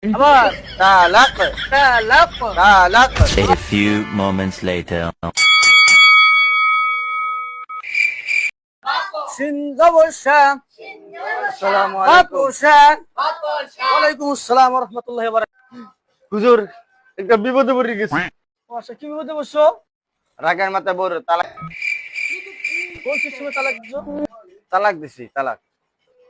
A few moments later. ওয়ালাইকুম আসসালাম রাহমাতুল্লাহি হুজুর একটা বিপদে পড়ে গেছি। আচ্ছা কি বিপদে বসছো রাগের মাথায় বড় তালাক। কোন সিস্টেমে তালাক দিছো? তালাক দিছি তালাক।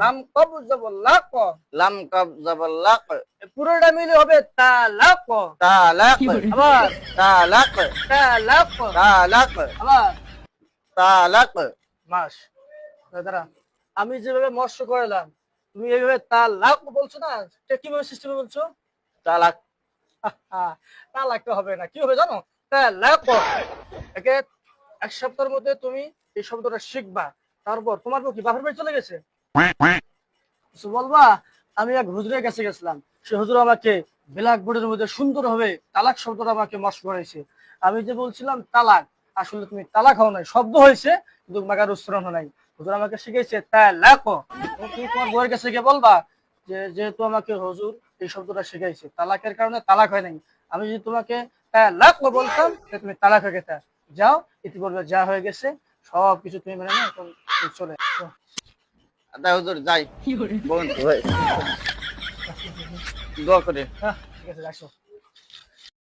লাম কব যাব লাক লাম কাব যাবর পুরোটা মিলে হবে তালাক। তালাক। আবার। তালাক। তালাক। তালাক। আবার। তালাক। মাস। দাদা আমি যেভাবে মৎস্য করালাম তুমি এইভাবে তালাক বলছো না? এটা কীভাবে সিস্টেমে বলছো? তালাক। তালাক হবে না। কি হবে জানো? তালাক। একে এক সপ্তাহের মধ্যে তুমি এই শব্দটা শিখবা। তারপর তোমার কি বাপের বাড়ি চলে গেছে? বলবা, আমি এক হুজুরের কাছে গেছিলাম। সে হুজুর আমাকে ব্ল্যাক বোর্ডের মধ্যে সুন্দর হবে তালাক শব্দটা আমাকে মশ করাইছে। আমি যে বলছিলাম, তালাক। আসলে তুমি তালাক হও নাই, শব্দ হয়েছে, কিন্তু মাগার উচ্চারণ নাই। হুজুর আমাকে শিখেছে তুমি তোমার বউয়ের কাছে গিয়ে বলবা যে, যেহেতু আমাকে হুজুর এই শব্দটা শিখাইছে, তালাকের কারণে তালাক হয় নাই। আমি যদি তোমাকে তালাক বলতাম তুমি তালাক হয়ে গেতা। যাও, ইতিপূর্বে যা হয়ে গেছে সব কিছু তুমি মেনে চলে। আদা হুজুর যাই। বোন ভাই দোয়া করে। হ্যাঁ ঠিক আছে আসো